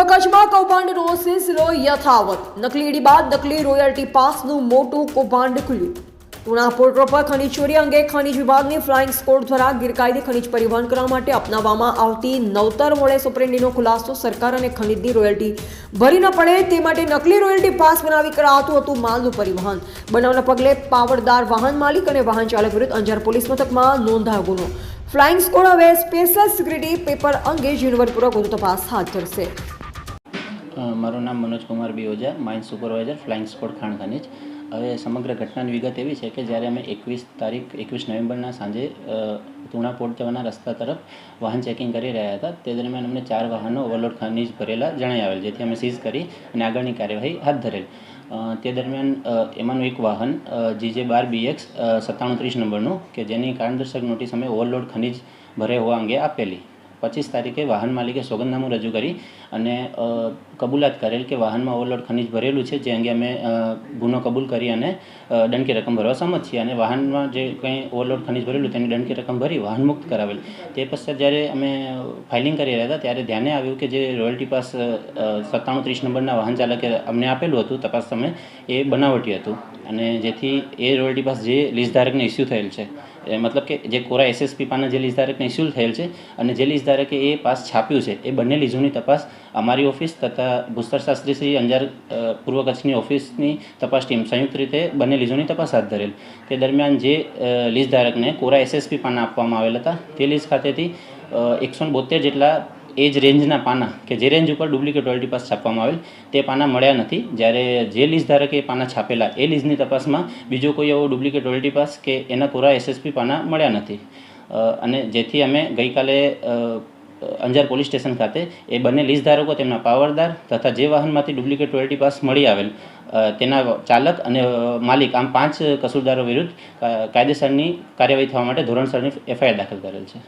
કૌભાંડનો સિલસિલો યથાવત. નકલી ઈડી બાદ નકલી રોયલ્ટી પાસનું મોટું કૌભાંડ ખુલ્યું. તુણા પોર્ટ પર ખનીજ ચોરી અંગે ખનીજ વિભાગની ફ્લાઇંગ સ્કોડ દ્વારા ગેરકાયદે ખનીજ પરિવહન કરવા માટે અપનાવવામાં આવતી નવતર મોડે સુપ્રિન્ડીનો ખુલાસો સરકાર અને ખનીજની રોયલ્ટી ભરી ન પડે તે માટે નકલી રોયલ્ટી પાસ બનાવી કરાતું હતું માલનું પરિવહન. બનાવના પગલે પાવરદાર વાહન માલિક અને વાહન ચાલક વિરુદ્ધ અંજાર પોલીસ મથકમાં નોંધાયો ગુનો. ફ્લાઇંગ સ્કોડ હવે સ્પેશિયલ સિક્યુરિટી પેપર અંગે ઝીણવટપૂર્વક વધુ તપાસ હાથ ધરશે. મારું નામ Manoj Kumar B Ojha mine supervisor, flying squad ખાણ ખનીજ. હવે સમગ્ર ઘટનાની વિગત એવી છે કે જ્યારે અમે એકવીસ તારીખ, એકવીસ નવેમ્બરના સાંજે તુણા જવાના રસ્તા તરફ વાહન ચેકિંગ કરી રહ્યા હતા, તે દરમિયાન અમને ચાર વાહનો ઓવરલોડ ખનીજ ભરેલા જણાઈ આવેલ, જેથી અમે સીઝ કરી અને આગળની કાર્યવાહી હાથ ધરેલ. તે દરમિયાન એમાંનું એક વાહન જીજે બાર બીએક્સ સત્તાણું ત્રીસ નંબરનું, કે જેની કારણદર્શક નોટિસ અમે ઓવરલોડ ખનીજ ભરે હોવા અંગે આપેલી. પચીસ તારીખે વાહન માલિકે સોગંદનામું રજૂ કરી અને કબૂલાત કરેલ કે વાહનમાં ઓવરલોડ ખનીજ ભરેલું છે, જે અંગે અમે ગુનો કબૂલ કરી અને દંડકી રકમ ભરવા સંમત છીએ અને વાહનમાં જે કંઈ ઓવરલોડ ખનીજ ભરેલું તેની દંડકી રકમ ભરી વાહન મુક્ત કરાવેલ. તે પશ્ચાત જ્યારે અમે ફાઇલિંગ કરી રહ્યા હતા ત્યારે ધ્યાને આવ્યું કે જે રોયલ્ટી પાસ સત્તાણું ત્રીસ નંબરના વાહન ચાલકે અમને આપેલું હતું, તપાસ સમયે એ બનાવટી હતું. અને જેથી એ રોયલ્ટી પાસ જે લીઝ ધારકને ઇસ્યુ થયેલ છે મતલબ કે જે કોરા એસએસપી પાના જે લીઝ ધારકને ઇસ્યુ થયેલ છે અને જે લીઝ ધારકે એ પાસ છાપ્યું છે, એ બંને લીઝોની તપાસ અમારી ઓફિસ તથા ભૂસ્તર શાસ્ત્રી શ્રી અંજાર પૂર્વ કચ્છની ઓફિસની તપાસ ટીમ સંયુક્ત રીતે બંને લીઝોની તપાસ હાથ ધરેલ. તે દરમિયાન જે લીઝ ધારકને કોરા એસએસપી પાના આપવામાં આવેલ હતા, તે લીઝ ખાતેથી એકસો બોતેર જેટલા એ જ રેન્જના પાના, કે જે રેન્જ ઉપર ડુપ્લિકેટ રોયલ્ટી પાસ છાપવામાં આવેલ, તે પાના મળ્યા નથી. જ્યારે જે લીઝ ધારકે એ પાના છાપેલા, એ લીઝની તપાસમાં બીજો કોઈ એવો ડુપ્લિકેટ રોયલ્ટી પાસ કે એના કોરા એસએસપી પાના મળ્યા નથી. અને જેથી અમે ગઈકાલે અંજાર પોલીસ સ્ટેશન ખાતે એ બંને લીઝ ધારકો, તેમના પાવરદાર તથા જે વાહનમાંથી ડુપ્લિકેટ રોયલ્ટી પાસ મળી આવેલ તેના ચાલક અને માલિક, આમ પાંચ કસૂરદારો વિરુદ્ધ કાયદેસરની કાર્યવાહી થવા માટે ધોરણસરની એફઆઈઆર દાખલ કરેલ છે.